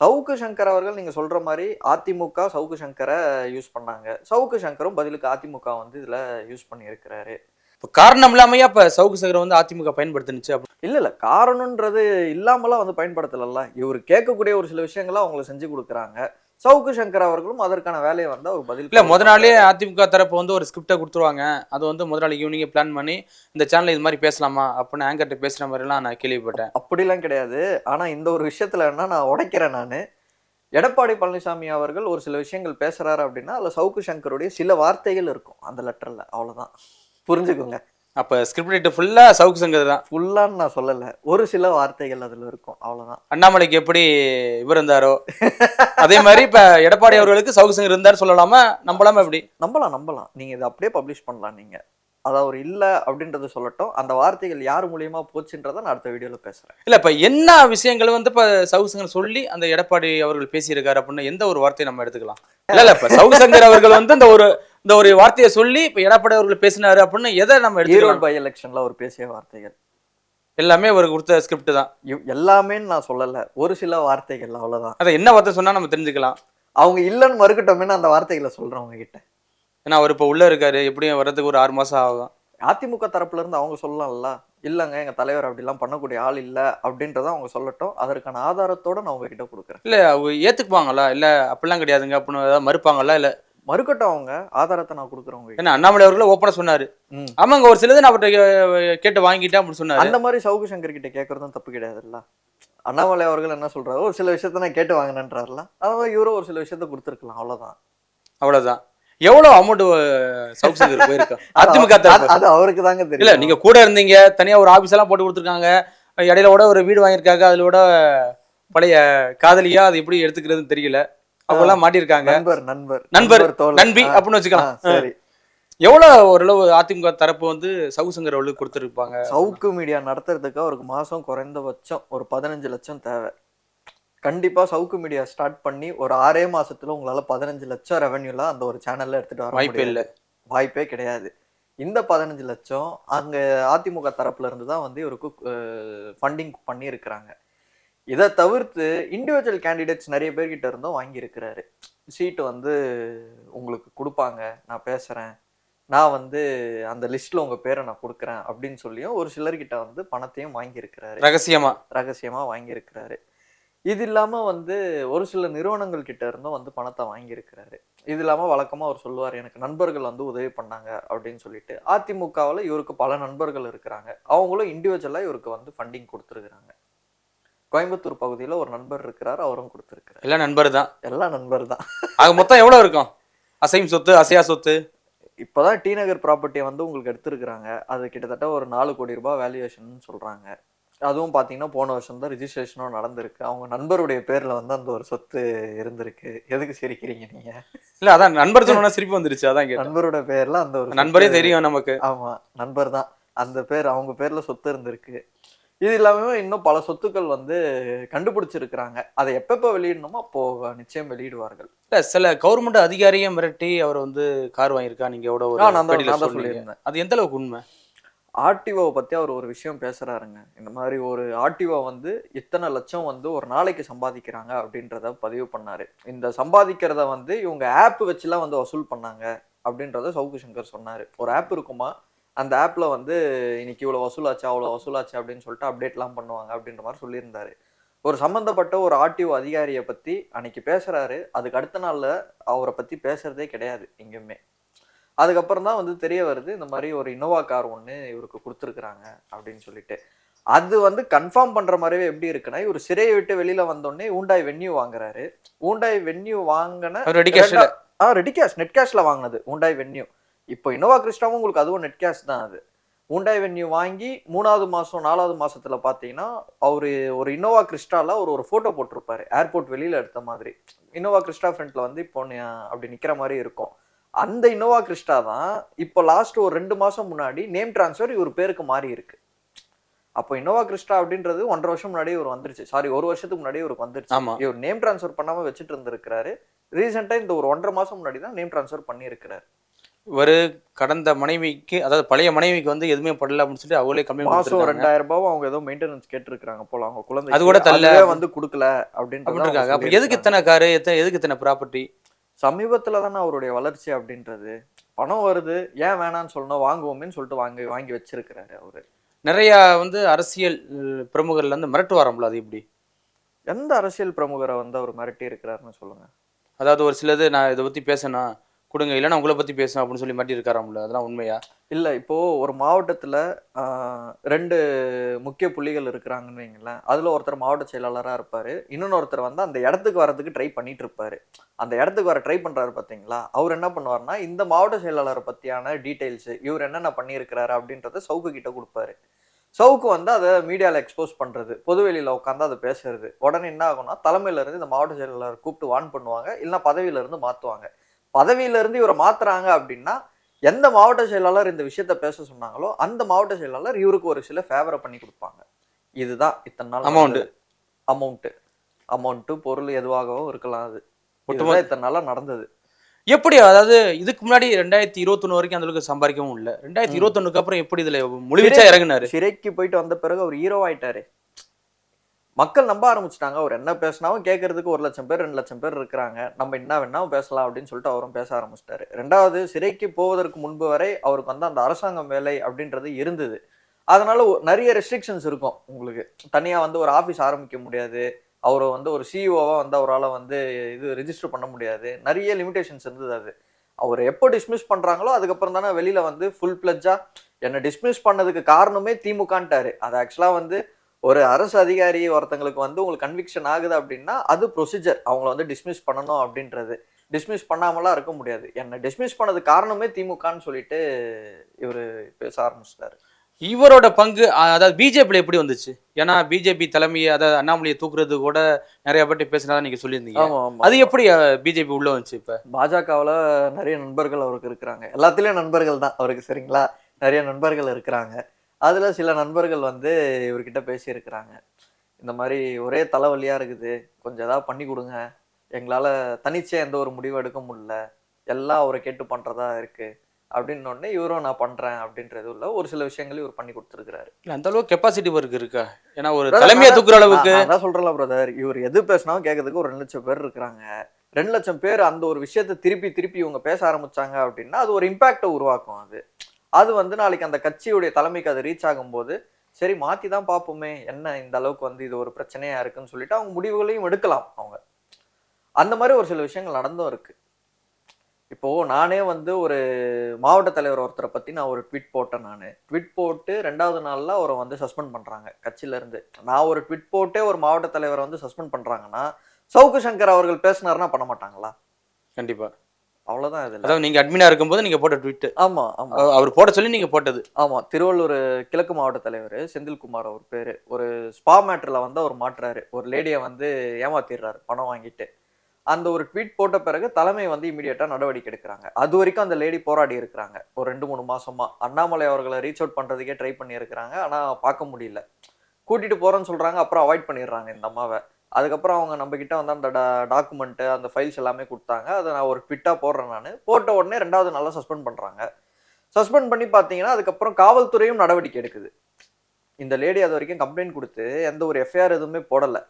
சவுக்கு சங்கர் அவர்கள் நீங்க சொல்ற மாதிரி அதிமுக சவுக்கு சங்கரை யூஸ் பண்ணாங்க. சவுக்கு சங்கரும் பதிலுக்கு அதிமுக வந்து இதுல யூஸ் பண்ணி இருக்கிறாரு இப்போ காரணம் இல்லாமையா இப்ப சவுக்கு சங்கரை வந்து அதிமுக பயன்படுத்துனுச்சு அப்படி இல்ல இல்ல. காரணம்ன்றது இல்லாமலாம் வந்து பயன்படுத்தலல்ல. இவர் கேட்கக்கூடிய ஒரு சில விஷயங்களை அவங்களுக்கு செஞ்சு கொடுக்குறாங்க. சவுக்கு சங்கர் அவர்களும் அதற்கான வேலையை வந்து அவர் பதில் இல்ல முத நாளே அதிமுக தரப்பு வந்து ஒரு ஸ்கிரிப்டை கொடுத்துருவாங்க. அது வந்து முதலாளி ஈவினிங்கே பிளான் பண்ணி இந்த சேனல் இது மாதிரி பேசலாமா அப்படின்னு ஆங்கர்கிட்ட பேசுற மாதிரிலாம் நான் கேள்விப்பட்டேன். அப்படிலாம் கிடையாது. ஆனா இந்த ஒரு விஷயத்துல என்ன நான் உடைக்கிறேன் நான். எடப்பாடி பழனிசாமி அவர்கள் ஒரு சில விஷயங்கள் பேசுறாரு அப்படின்னா அதுல சவுக்கு சங்கருடைய சில வார்த்தைகள் இருக்கும் அந்த லெட்டர்ல அவ்வளவுதான். புரிஞ்சுக்கோங்க. அப்ப ஸ்கிரிப்ட் ரைட்டர் ஃபுல்லா சவுக்கு சங்கர் தான். ஃபுல்லான்னு நான் சொல்லல. ஒரு சில வார்த்தைகள் அதுல இருக்கும். அவ்வளவுதான். அண்ணாமலைக்கு எப்படி இவர் இருந்தாரோ அதே மாதிரி இப்ப எடப்பாடி அவர்களுக்கு சவுக்கு சங்கர் இருந்தாரு சொல்லலாமா? நம்பலாமா எப்படி? நம்பலாம் நம்பலாம். நீங்க இதை அப்படியே பப்ளிஷ் பண்ணலாம் நீங்க. அது அவர் இல்ல அப்படின்றத சொல்லட்டும். அந்த வார்த்தைகள் யார் மூலியமா போச்சுன்றதை நான் அடுத்த வீடியோல பேசுறேன். இல்ல இப்ப என்ன விஷயங்கள் வந்து இப்ப சவுக்கு சங்கர் சொல்லி அந்த எடப்பாடி அவர்கள் பேசியிருக்காரு அப்படின்னு எந்த ஒரு வார்த்தையை நம்ம எடுத்துக்கலாம். இல்ல இல்ல இப்ப சவுக்கு சங்கர் அவர்கள் வந்து இந்த ஒரு இந்த ஒரு வார்த்தையை சொல்லி இப்ப எடப்பாடி அவர்கள் பேசினாரு அப்படின்னு எதை நம்ம ஈரோடு பை எலெக்ஷன்ல அவர் பேசிய வார்த்தைகள். எல்லாமே ஒரு கொடுத்த ஸ்கிரிப்ட் தான். எல்லாமேன்னு நான் சொல்லல. ஒரு சில வார்த்தைகள் அவ்வளவுதான். அதை என்ன வார்த்தை சொன்னா நம்ம தெரிஞ்சுக்கலாம். அவங்க இல்லைன்னு மறுக்கட்டோமேனு அந்த வார்த்தைகளை அவங்க கிட்ட ஏன்னா அவர் இப்ப உள்ள இருக்காரு. எப்படியும் வர்றதுக்கு ஒரு ஆறு மாசம் ஆகும். அதிமுக தரப்புல இருந்து அவங்க சொல்லலாம்ல. இல்லைங்க எங்க தலைவர் அப்படிலாம் பண்ணக்கூடிய ஆள் இல்ல அப்படின்றத அவங்க சொல்லட்டும். அதற்கான ஆதாரத்தோட நான் உங்ககிட்ட கொடுக்குறேன். இல்ல அவங்க ஏத்துக்குவாங்களா? இல்ல அப்படிலாம் கிடையாதுங்க அப்படின்னு ஏதாவது மறுப்பாங்களா? இல்ல மறுக்கட்டும் அவங்க ஆதாரத்தை நான் கொடுக்குறேன் உங்ககிட்ட ஏன்னா அண்ணாமலை அவர்களும் ஓப்பனா சொன்னாரு. ஆமாங்க ஒரு சிலது நான் அவர்கிட்ட கேட்டு வாங்கிட்டேன் அப்படின்னு சொன்னாரு. அந்த மாதிரி சவுக்கு சங்கர் கிட்ட கேட்கறதும் தப்பு கிடையாதுல்ல? அண்ணாமலை அவர்கள் என்ன சொல்றாரு ஒரு சில விஷயத்த நான் கேட்டு வாங்கினேன்றாருல அதான் இவரும் ஒரு சில விஷயத்த கொடுத்துருக்கலாம் அவ்வளவுதான். அவ்வளவுதான். எவ்வளவு அமௌண்ட் சவுக் சங்கர் போயிருக்கா? அதிமுக அது- அவருக்கு தாங்க இல்ல தெரியும் நீங்க கூட இருந்தீங்க தனியா ஒரு ஆபீஸ் எல்லாம் போட்டு கொடுத்துருக்காங்க இடையில கூட ஒரு வீடு வாங்கியிருக்காங்க அதுல கூட பழைய காதலியா அது எப்படி எடுத்துக்கிறதுன்னு தெரியல. அவங்க எல்லாம் மாட்டியிருக்காங்க. நண்பர் நண்பர் நண்பர். நண்பி அப்படின்னு வச்சுக்கலாம். சரி. எவ்வளவு ஓரளவு அதிமுக தரப்பு வந்து சவுக் சங்கர் அவர்களுக்கு கொடுத்துருப்பாங்க? சவுக்கு மீடியா நடத்துறதுக்கு அவருக்கு மாசம் குறைந்தபட்சம் ஒரு பதினஞ்சு லட்சம் தேவை. கண்டிப்பா சவுக்கு மீடியா ஸ்டார்ட் பண்ணி ஒரு ஆறே மாசத்துல உங்களால பதினஞ்சு லட்சம் ரெவென்யூல அந்த ஒரு சேனல்ல எடுத்துட்டு வர வாய்ப்பே. இல்ல. வாய்ப்பே கிடையாது. இந்த பதினஞ்சு லட்சம் அங்க அதிமுக தரப்புல இருந்து தான் வந்து இவருக்கு ஃபண்டிங் பண்ணியிருக்கிறாங்க. இதை தவிர்த்து இண்டிவிஜுவல் கேண்டிடேட்ஸ் நிறைய பேர்கிட்ட இருந்தும் வாங்கியிருக்கிறாரு. சீட்டு வந்து உங்களுக்கு கொடுப்பாங்க நான் பேசுறேன். நான் வந்து அந்த லிஸ்ட்ல உங்க பேரை நான் கொடுக்குறேன் அப்படின்னு சொல்லியும் ஒரு சிலர்கிட்ட வந்து பணத்தையும் வாங்கியிருக்கிறாரு. ரகசியமா? ரகசியமா வாங்கியிருக்கிறாரு. இது இல்லாம வந்து ஒரு சில நிறுவனங்கள் கிட்ட இருந்தும் வந்து பணத்தை வாங்கியிருக்கிறாரு. இது இல்லாம வழக்கமா அவர் சொல்லுவார் எனக்கு நண்பர்கள் வந்து உதவி பண்ணாங்க அப்படின்னு சொல்லிட்டு. அதிமுகவுல இவருக்கு பல நண்பர்கள் இருக்கிறாங்க. அவங்களும் இண்டிவிஜுவலா இவருக்கு வந்து ஃபண்டிங் கொடுத்துருக்குறாங்க. கோயம்புத்தூர் பகுதியில ஒரு நண்பர் இருக்கிறார் அவரும் கொடுத்துருக்கிறார். எல்லாம் நண்பர் தான் எல்லாம் நண்பர் தான் ஆக மொத்தம் எவ்வளவு இருக்கும்? அசைம் சொத்து அசையா சொத்து? இப்போதான் டி நகர் ப்ராப்பர்ட்டியை வந்து உங்களுக்கு எடுத்திருக்கிறாங்க. அது கிட்டத்தட்ட ஒரு நாலு கோடி ரூபாய் வேல்யூவேஷன் சொல்றாங்க. அதுவும் பார்த்தீங்கன்னா போன வருஷம் தான் ரிஜிஸ்ட்ரேஷனும் நடந்திருக்கு. அவங்க நண்பருடைய பேர்ல வந்து அந்த ஒரு சொத்து இருந்திருக்கு. எதுக்கு சிரிக்கிறீங்க நீங்க? இல்ல அதான் நண்பர் சொன்னா சிரிப்பு வந்துருச்சு அதான் நண்பரோட பேர்ல அந்த ஒரு நண்பரே தெரியும் நமக்கு. ஆமா நண்பர் தான் அந்த பேர் அவங்க பேர்ல சொத்து இருந்திருக்கு. இது இல்லாம இன்னும் பல சொத்துக்கள் வந்து கண்டுபிடிச்சிருக்கிறாங்க. அதை எப்பப்ப வெளியிடணுமோ அப்போ நிச்சயம் வெளியிடுவார்கள். இல்ல சில கவர்மெண்ட் அதிகாரியை மிரட்டி அவர் வந்து கார் வாங்கியிருக்கா? நீங்க எவ்வளோ நான். சொல்லியிருந்தேன். அது எந்த அளவுக்கு உண்மை? ஆர்டிஓவை பத்தி அவர் ஒரு விஷயம் பேசுறாருங்க. இந்த மாதிரி ஒரு ஆர்டிஓ வந்து இத்தனை லட்சம் வந்து ஒரு நாளைக்கு சம்பாதிக்கிறாங்க அப்படின்றத பதிவு பண்ணாரு. இந்த சம்பாதிக்கிறத வந்து இவங்க ஆப் வச்சுலாம் வந்து வசூல் பண்ணாங்க அப்படின்றத சவுக்கு சங்கர் சொன்னாரு. ஒரு ஆப் இருக்குமா? அந்த ஆப்ல வந்து இன்னைக்கு இவ்வளவு வசூலாச்சு அவ்வளவு வசூலாச்சு? அப்படின்னு சொல்லிட்டு அப்டேட்லாம் பண்ணுவாங்க அப்படின்ற மாதிரி சொல்லியிருந்தாரு. ஒரு சம்பந்தப்பட்ட ஒரு ஆர்டிஓ அதிகாரியை பத்தி அன்னைக்கு பேசுறாரு. அதுக்கு அடுத்த நாள்ல அவரை பத்தி பேசுறதே கிடையாது எங்கேயுமே. அதுக்கப்புறம் தான் வந்து தெரிய வருது இந்த மாதிரி ஒரு இனோவா கார் ஒன்று இவருக்கு கொடுத்துருக்குறாங்க அப்படின்னு சொல்லிட்டு. அது வந்து கன்ஃபார்ம் பண்ற மாதிரியே எப்படி இருக்குன்னா இவர் சிறையை விட்டு வெளியில வந்தோடனே ஊண்டாய் வென்யூ வாங்குறாரு. ஊண்டாய் வென்யூ வாங்கின ரெடி கேஷ்ல ஆ ரெடி கேஷ் நெட் கேஷ்ல வாங்கினது ஊண்டாய் வென்யூ இப்போ இனோவா கிறிஸ்டாவும் உங்களுக்கு அதுவும் நெட் கேஷ் தான் அது. ஊண்டாய் வென்யூ வாங்கி மூணாவது மாசம் நாலாவது மாசத்துல பாத்தீங்கன்னா அவரு ஒரு இனோவா கிறிஸ்டால ஒரு ஒரு போட்டோ போட்டிருப்பாரு. ஏர்போர்ட் வெளியில எடுத்த மாதிரி. இனோவா கிறிஸ்டா ஃப்ரண்ட்ல வந்து இப்போ அப்படி நிக்கிற மாதிரி இருக்கும். அந்த இனோவா கிறிஸ்டா தான் இப்போ லாஸ்ட் ஒரு ரெண்டு மாசம் முன்னாடி நேம் டிரான்ஸ்ஃபர் இவர் பேருக்கு மாறி இருக்கு. அப்போ இனோவா கிறிஸ்டா அப்படின்றது ஒன்றரை வருஷம் முன்னாடியே இவர் வந்துருச்சு. சாரி ஒரு வருஷத்துக்கு முன்னாடியே இவருக்கு வந்துருச்சு. ஆமா. இவர் நேம் டிரான்ஸ்ஃபர் பண்ணாம வச்சுட்டு இருந்திருக்கிறாரு. ரீசெண்டா இந்த ஒரு ஒன்றரை மாசம் முன்னாடி தான் நேம் டிரான்ஸ்ஃபர் பண்ணியிருக்கிறாரு. ஒரு கடந்த மனைவிக்கு அதாவது பழைய மனைவிக்கு வந்து எதுவுமே படல அப்படின்னு சொல்லி அவங்களே கம்ப்ளைண்ட் மாசம் ரெண்டாயிரம் ரூபாய் அவங்க ஏதோ மெயின்டெனன்ஸ் கேட்டிருக்காங்க போல. அவங்க குழந்தை அது கூட தரல. வந்து கொடுக்கல அப்படின்னு இருக்காங்க அப்ப எதுக்கு இத்தனை காரு? எதுக்கு இத்தனை ப்ராப்பர்ட்டி சமீபத்துல தானே அவருடைய வளர்ச்சி அப்படின்றது. பணம் வருது. ஏன் வேணாம்னு சொல்லணும்? வாங்குவோமேன்னு சொல்லிட்டு வாங்கி வாங்கி வச்சிருக்கிறாரு அவரு. நிறைய வந்து அரசியல் பிரமுகர்ல இருந்து மிரட்டு வரோம்ல அது எப்படி? எந்த அரசியல் பிரமுகரை வந்து அவர் மிரட்டி இருக்கிறாருன்னு சொல்லுங்க. அதாவது ஒரு சிலது நான் இதை பத்தி பேசணும் கொடுங்க இல்லைன்னா உங்களை பற்றி பேசணும் அப்படின்னு சொல்லி மாட்டி இருக்காராம்ல அதெல்லாம் உண்மையா? இல்லை இப்போது ஒரு மாவட்டத்தில் ரெண்டு முக்கிய புள்ளிகள் இருக்கிறாங்கன்னு வைங்களேன். அதில் ஒருத்தர் மாவட்ட செயலாளராக இருப்பார். இன்னொருத்தர் ஒருத்தர் வந்து அந்த இடத்துக்கு வரதுக்கு ட்ரை பண்ணிட்டு இருப்பார் அந்த இடத்துக்கு வர ட்ரை பண்ணுறாரு பார்த்தீங்களா அவர் என்ன பண்ணுவார்னா இந்த மாவட்ட செயலாளரை பற்றியான டீட்டெயில்ஸு இவர் என்னென்ன பண்ணியிருக்கிறாரு அப்படின்றத சவுக்கு கிட்ட கொடுப்பாரு. சவுக்கு வந்து அதை மீடியாவில் எக்ஸ்போஸ் பண்ணுறது பொதுவெளியில் உட்காந்து அதை பேசுறது. உடனே என்ன ஆகும்னா தலைமையிலேருந்து இந்த மாவட்ட செயலாளர் கூப்பிட்டு வான் பண்ணுவாங்க இல்லைன்னா பதவியில இருந்து மாற்றுவாங்க பதவியில இருந்து இவரை மாத்துறாங்க அப்படின்னா எந்த மாவட்ட செயலாளர் இந்த விஷயத்த பேச சொன்னாங்களோ அந்த மாவட்ட செயலாளர் இவருக்கு ஒரு சில ஃபேவரை பண்ணி கொடுப்பாங்க. இதுதான் இத்தனை நாள். அமௌண்ட் அமௌண்ட்டு பொருள் எதுவாகவும் இருக்கலாம் அது. ஒட்டுமொத்த- இதுதான் இத்தனை நாளா நடந்தது. எப்படி? அதாவது இதுக்கு முன்னாடி ரெண்டாயிரத்தி இருபத்தொன்னு வரைக்கும் அந்த அளவுக்கு சம்பாதிக்கவும் இல்லை. ரெண்டாயிரத்தி இருபத்தொன்னுக்கு அப்புறம் எப்படி இதுல முழுவிச்சா இறங்குனாரு? சிறைக்கு போயிட்டு வந்த பிறகு அவர் ஹீரோ ஆயிட்டாரு. மக்கள் நம்ப ஆரம்பிச்சிட்டாங்க. அவர் என்ன பேசினாவும் கேட்கறதுக்கு ஒரு லட்சம் பேர் ரெண்டு லட்சம் பேர் இருக்கிறாங்க. நம்ம என்ன வேணாலும் பேசலாம் அப்படின்னு சொல்லிட்டு அவரும் பேச ஆரம்பிச்சிட்டாரு. ரெண்டாவது சிறைக்கு போவதற்கு முன்பு வரை அவருக்கு வந்து அந்த அரசாங்கம் வேலை அப்படின்றது இருந்தது. அதனால நிறைய ரெஸ்ட்ரிக்ஷன்ஸ் இருக்கும் உங்களுக்கு. தனியாக வந்து ஒரு ஆஃபீஸ் ஆரம்பிக்க முடியாது. அவரை வந்து ஒரு சிஇஓவாக வந்து அவரால் வந்து இது ரிஜிஸ்டர் பண்ண முடியாது. நிறைய லிமிடேஷன்ஸ் இருந்தது அது. அவர் எப்போ டிஸ்மிஸ் பண்ணுறாங்களோ அதுக்கப்புறம் தானே வெளியில் வந்து ஃபுல் பிளட்ஜா என்னை டிஸ்மிஸ் பண்ணதுக்கு காரணமே திமுகன்ட்டாரு. அது ஆக்சுவலாக வந்து ஒரு அரசு அதிகாரி ஒருத்தங்களுக்கு வந்து உங்களுக்கு கன்விக்ஷன் ஆகுது அப்படின்னா அது ப்ரொசீஜர் அவங்கள வந்து டிஸ்மிஸ் பண்ணணும் அப்படின்றது. டிஸ்மிஸ் பண்ணாமலாம் இருக்க முடியாது. என்னை டிஸ்மிஸ் பண்ணது காரணமே திமுகன்னு சொல்லிட்டு இவர் பேச ஆரம்பிச்சிட்டாரு. இவரோட பங்கு அதாவது பிஜேபியில் எப்படி வந்துச்சு? ஏன்னா பிஜேபி தலைமையை அதாவது அண்ணாமலையை தூக்குறது கூட நிறைய பேர்ட்ட பேசினதா நீங்க சொல்லியிருந்தீங்க. அது எப்படி பிஜேபி உள்ள வந்துச்சு இப்ப? பாஜகவுல நிறைய நண்பர்கள் அவருக்கு இருக்கிறாங்க. எல்லாத்துலயும் நண்பர்கள் தான் அவருக்கு சரிங்களா? நிறைய நண்பர்கள் இருக்கிறாங்க. அதுல சில நண்பர்கள் வந்து இவர்கிட்ட பேசியிருக்கிறாங்க. இந்த மாதிரி ஒரே தலைவலியா இருக்குது. கொஞ்சம் ஏதாவது பண்ணி கொடுங்க. எங்களால தனிச்சே எந்த ஒரு முடிவும் எடுக்க முடியல. எல்லாம் அவரை கேட்டு பண்றதா இருக்கு. அப்படின்னு உடனே இவரும் நான் பண்றேன் அப்படின்றது உள்ள ஒரு சில விஷயங்கள் இவர் பண்ணி கொடுத்துருக்கிறாரு. இல்ல அந்த அளவுக்கு கெப்பாசிட்டி ஒர்க் இருக்கா? ஏன்னா ஒரு தலைமையை தூக்குற அளவுக்கு நான் அதான் சொல்றேன்ல பிரதர் இவர் எது பேசினாலும் கேட்கறதுக்கு ஒரு ரெண்டு லட்சம் பேர் இருக்கிறாங்க. ரெண்டு லட்சம் பேர் அந்த ஒரு விஷயத்தை திருப்பி திருப்பி இவங்க பேச ஆரம்பிச்சாங்க அப்படின்னா அது ஒரு இம்பாக்டை உருவாக்கும் அது. அது வந்து நாளைக்கு அந்த கட்சியுடைய தலைமைக்கு அது ரீச் ஆகும்போது சரி மாற்றி தான் பார்ப்போமே என்ன இந்த அளவுக்கு வந்து இது ஒரு பிரச்சனையா இருக்குன்னு சொல்லிட்டு அவங்க முடிவுகளையும் எடுக்கலாம் அவங்க. அந்த மாதிரி ஒரு சில விஷயங்கள் நடந்தும் இருக்கு. இப்போ நானே வந்து ஒரு மாவட்ட தலைவர் ஒருத்தரை பத்தி நான் ஒரு ட்விட் போட்டேன் நான். ட்விட் போட்டு ரெண்டாவது நாளில் அவரை வந்து சஸ்பெண்ட் பண்றாங்க. கட்சியில இருந்து. நான் ஒரு ட்விட் போட்டே ஒரு மாவட்ட தலைவரை வந்து சஸ்பெண்ட் பண்றாங்கன்னா சவுக்கு சங்கர் அவர்கள் பேசினாருன்னா பண்ண மாட்டாங்களா? கண்டிப்பா. அவ்வளவுதான் இதுல அதாவது நீங்க அட்மினா இருக்கும்போது நீங்க போட்ட ட்வீட் ஆமா ஆமா. அவர் போட சொல்லி நீங்க போட்டது. ஆமா திருவள்ளூர் கிழக்கு மாவட்ட தலைவர் செந்தில்குமார் அவர் பேரு. ஒரு ஸ்பா மேட்டர்ல வந்து அவர் மாட்டுறாரு. ஒரு லேடியை வந்து ஏமாத்திடுறாரு பணம் வாங்கிட்டு. அந்த ஒரு ட்வீட் போட்ட பிறகு தலைமை வந்து இமீடியட்டா நடவடிக்கை எடுக்கிறாங்க. அது வரைக்கும் அந்த லேடி போராடி இருக்கிறாங்க. ஒரு ரெண்டு மூணு மாசமா. அண்ணாமலை அவர்களை ரீச் அவுட் பண்றதுக்கே ட்ரை பண்ணி இருக்கிறாங்க ஆனா பார்க்க முடியல. கூட்டிட்டு போறேன்னு சொல்றாங்க அப்புறம் அவாய்ட் பண்ணிடுறாங்க இந்த அம்மாவை. அதுக்கப்புறம் அவங்க நம்ம கிட்ட வந்து அந்த டாக்குமெண்ட்டு அந்த ஃபைல்ஸ் எல்லாமே கொடுத்தாங்க. அதை நான் ஒரு பிட்டாக போடுறேன் நான். போட்ட உடனே ரெண்டாவது நல்லா சஸ்பெண்ட் பண்ணுறாங்க சஸ்பெண்ட் பண்ணி பார்த்தீங்கன்னா அதுக்கப்புறம் காவல்துறையும் நடவடிக்கை எடுக்குது. இந்த லேடி அது வரைக்கும் கம்ப்ளைண்ட் கொடுத்து எந்த ஒரு எஃப்ஐஆர் எதுவுமே போடலை.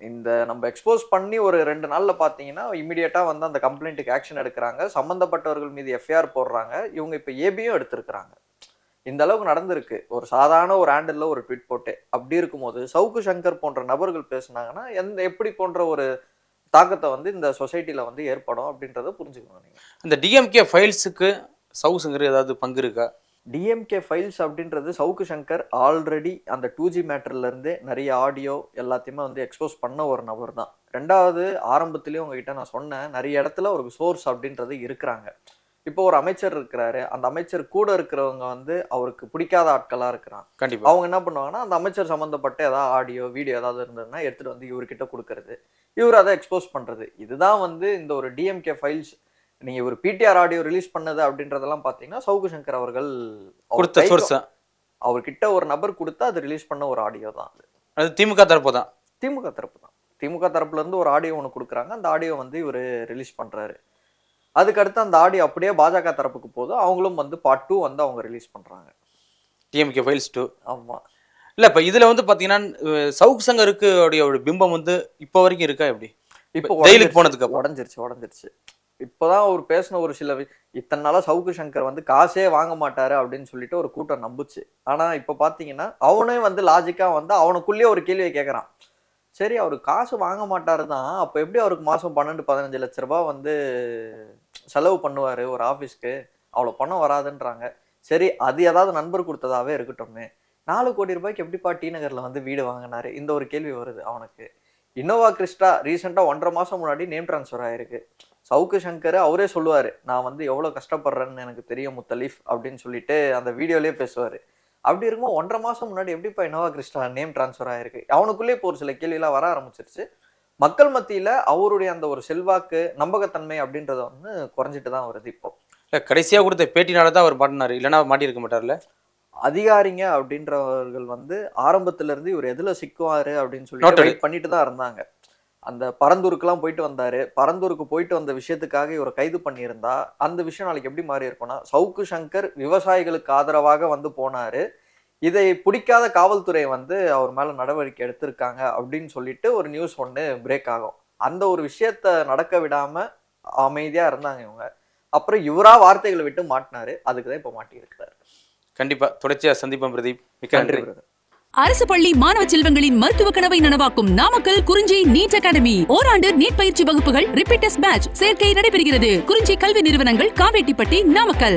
இந்த நம்ம எக்ஸ்போஸ் பண்ணி ஒரு ரெண்டு நாளில் பார்த்தீங்கன்னா இமீடியட்டாக வந்து அந்த கம்ப்ளைண்ட்டுக்கு ஆக்ஷன் எடுக்கிறாங்க. சம்மந்தப்பட்டவர்கள் மீது எஃப்ஐஆர் போடுறாங்க. இவங்க இப்போ ஏபியும் எடுத்திருக்கிறாங்க. இந்த அளவுக்கு நடந்திருக்கு. ஒரு சாதாரண ஒரு ஹேண்டில் ஒரு ட்வீட் போட்டு அப்படி இருக்கும்போது சவுக்கு சங்கர் போன்ற நபர்கள் பேசுனாங்கன்னா எந்த எப்படி போன்ற ஒரு தாக்கத்தை வந்து இந்த சொசைட்டில வந்து ஏற்படும் அப்படின்றத புரிஞ்சுக்கணும் நீங்க. அந்த டிஎம்கே ஃபைல்ஸுக்கு சவுசங்கர் ஏதாவது பங்கு இருக்கா? டிஎம்கே ஃபைல்ஸ் அப்படின்றது சவுக்கு சங்கர் ஆல்ரெடி அந்த டூ ஜி இருந்தே நிறைய ஆடியோ எல்லாத்தையுமே வந்து எக்ஸ்போஸ் பண்ண ஒரு நபர் தான். ரெண்டாவது ஆரம்பத்திலேயே உங்ககிட்ட நான் சொன்னேன் நிறைய இடத்துல ஒரு சோர்ஸ் அப்படின்றது இருக்கிறாங்க. இப்போ ஒரு அமைச்சர் இருக்கிறாரு. அந்த அமைச்சர் கூட இருக்கிறவங்க வந்து அவருக்கு பிடிக்காத ஆட்களா இருக்கிறான் கண்டிப்பா. அவங்க என்ன பண்ணுவாங்கன்னா அந்த அமைச்சர் சம்மந்தப்பட்ட ஏதாவது ஆடியோ வீடியோ ஏதாவது இருந்ததுன்னா எடுத்துட்டு வந்து இவர்கிட்ட கொடுக்கறது. இவர் அதை எக்ஸ்போஸ் பண்றது. இதுதான் வந்து இந்த ஒரு டிஎம்கே ஃபைல்ஸ் நீங்க ஒரு பிடிஆர் ஆடியோ ரிலீஸ் பண்ணது அப்படின்றதெல்லாம் பாத்தீங்கன்னா சவுக்கு சங்கர் அவர்கள் அவர் கொடுத்த அவர்கிட்ட ஒரு நபர் கொடுத்தா அது ரிலீஸ் பண்ண ஒரு ஆடியோ தான் அது. அது திமுக தரப்பு தான். திமுக தரப்பு தான். திமுக தரப்புல இருந்து ஒரு ஆடியோ ஒன்று கொடுக்குறாங்க. அந்த ஆடியோ வந்து இவர் ரிலீஸ் பண்றாரு. அதுக்கடுத்து அந்த ஆடியோ அப்படியே பாஜக தரப்புக்கு போகுது. அவங்களும் வந்து பார்ட் டூ வந்து அவங்க ரிலீஸ் பண்றாங்க. டிஎம்கே ஃபைல்ஸ் டூ ஆமா. இல்ல இப்ப இதுல வந்து பாத்தீங்கன்னா அஹ், சவுக் சங்கருக்கு ஒரு பிம்பம் வந்து இப்போ வரைக்கும் இருக்கா எப்படி? இப்போ ஜெயிலுக்கு போனதுக்கு. உடஞ்சிருச்சு உடஞ்சிருச்சு. இப்போதான் அவர் பேசின ஒரு சில இத்தனை நாளா சவுக்கு சங்கர் வந்து காசே வாங்க மாட்டாரு அப்படின்னு சொல்லிட்டு ஒரு கூட்டம் நம்புச்சு. ஆனா இப்ப பாத்தீங்கன்னா அவனே வந்து லாஜிக்கா வந்து அவனுக்குள்ளேயே ஒரு கேள்வியை கேட்கறான் சரி அவர் காசு வாங்க மாட்டாரு தான் அப்ப எப்படி அவருக்கு மாசம் பன்னெண்டு பதினஞ்சு லட்ச ரூபாய் வந்து செலவு பண்ணுவார் ஒரு ஆஃபீஸ்க்கு அவ்வளோ பணம் வராதுன்றாங்க. சரி அது ஏதாவது நண்பர் கொடுத்ததாவே இருக்கட்டும்னு நாலு கோடி ரூபாய்க்கு எப்படிப்பா டி நகரில் வந்து வீடு வாங்கினாரு? இந்த ஒரு கேள்வி வருது அவனுக்கு. இன்னோவா கிறிஸ்டா ரீசெண்டாக ஒன்றரை மாதம் முன்னாடி நேம் ட்ரான்ஸ்ஃபர் ஆயிருக்கு. சவுக்கு சங்கர் அவரே சொல்லுவார் நான் வந்து எவ்வளோ கஷ்டப்படுறேன்னு எனக்கு தெரியும் முத்தலீஃப் அப்படின்னு சொல்லிட்டு அந்த வீடியோலேயே பேசுவார். அப்படி இருக்கும்போது ஒன்றரை மாதம் முன்னாடி எப்படிப்பா இன்னோவா கிறிஸ்டா நேம் ட்ரான்ஸ்ஃபர் ஆயிருக்கு? அவனுக்குள்ளே இப்போ ஒரு சில கேள்வியெல்லாம் வர ஆரம்பிச்சிருச்சு. மக்கள் மத்தியில அவருடைய அந்த ஒரு செல்வாக்கு நம்பகத்தன்மை அப்படின்றது வந்து குறைஞ்சிட்டு தான் வருது இப்போ. இல்ல கடைசியா கொடுத்த பேட்டினால தான் அவர் மாட்டினாரு. இல்லைன்னா மாட்டியிருக்க மாட்டார்ல? அதிகாரிங்க அப்படின்றவர்கள் வந்து ஆரம்பத்துல இருந்து இவர் எதுல சிக்குவாரு அப்படின்னு சொல்லி பண்ணிட்டு தான் இருந்தாங்க. அந்த பரந்தூருக்குலாம் போயிட்டு வந்தாரு. பரந்தூருக்கு போயிட்டு வந்த விஷயத்துக்காக இவரை கைது பண்ணியிருந்தா அந்த விஷயம் நாளைக்கு எப்படி மாறி இருக்கும்னா சவுக்கு சங்கர் விவசாயிகளுக்கு ஆதரவாக வந்து போனாரு. இதை பிடிக்காத காவல்துறை வந்து அவர் மேல நடவடிக்கை எடுத்திருக்காங்க அப்படின்னு சொல்லிட்டு ஒரு நியூஸ் ஒன்று பிரேக் ஆகும். அந்த ஒரு விஷயத்த நடக்க விடாம அமைதியா இருந்தாங்க இவங்க. அப்புறம் இவரா வார்த்தைகளை விட்டு மாட்டினாரு. அதுக்கு தான் இப்போ மாட்டியிருக்கிறாரு. கண்டிப்பா. தொடர்ச்சியா சந்திப்போம் பிரதீப். மிக்க நன்றி. அரசு பள்ளி மாணவ செல்வங்களின் மருத்துவ கனவை நனவாக்கும் நாமக்கல் குறிஞ்சி நீட் அகாடமி. ஓராண்டு நீட் பயிற்சி வகுப்புகள் ரிப்பீட்டர்ஸ் பேட்ச் சேர்க்கை நடைபெறுகிறது. குறிஞ்சி கல்வி நிறுவனங்கள் காவேட்டிப்பட்டி நாமக்கல்.